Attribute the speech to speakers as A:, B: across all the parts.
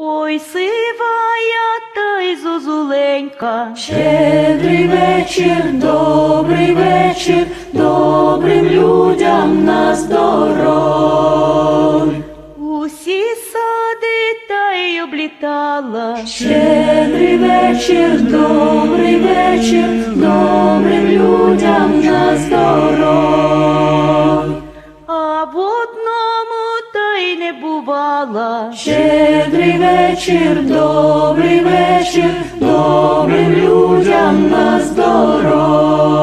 A: Ой, сивая та й зозуленька,
B: Щедрий вечір, добрий вечір, добрим людям на здоров.
A: усі сади та й облітала.
B: Щедрий вечір, добрий
A: бувала.
B: Щедрий вечір, добрий вечір, добрим людям на здоров.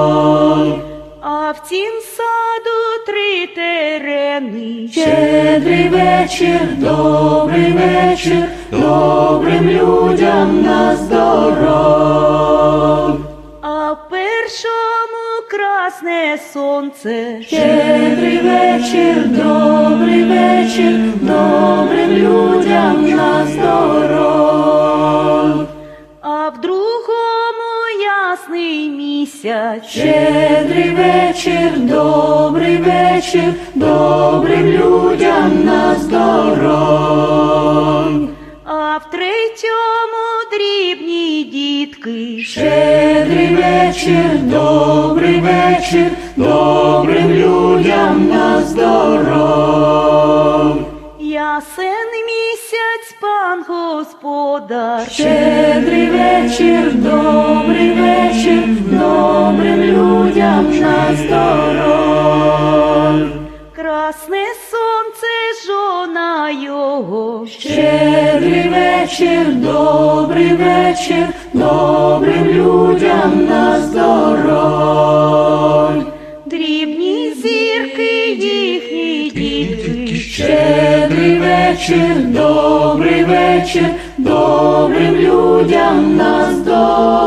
A: А в цім саду три терени.
B: Щедрий вечір, добрий вечір, добрим людям на здоров.
A: А в першому красне сонце.
B: Щедрий вечір, добрий
A: ясний місяць.
B: Щедрий вечір, добрий вечір, добрим людям на здоров.
A: А в третьому дрібні дітки.
B: Щедрий вечір, добрий вечір, добрим людям на здоров.
A: Ясен місяць, пан господар.
B: Щедрий вечір, добрий людям на здоров.
A: Красне сонце, жона його.
B: Щедрий вечір, добрий вечір, добрим людям на здоров.
A: Дрібні зірки, їхні дітки.
B: Щедрий вечір, добрий вечір, добрим людям на здоров.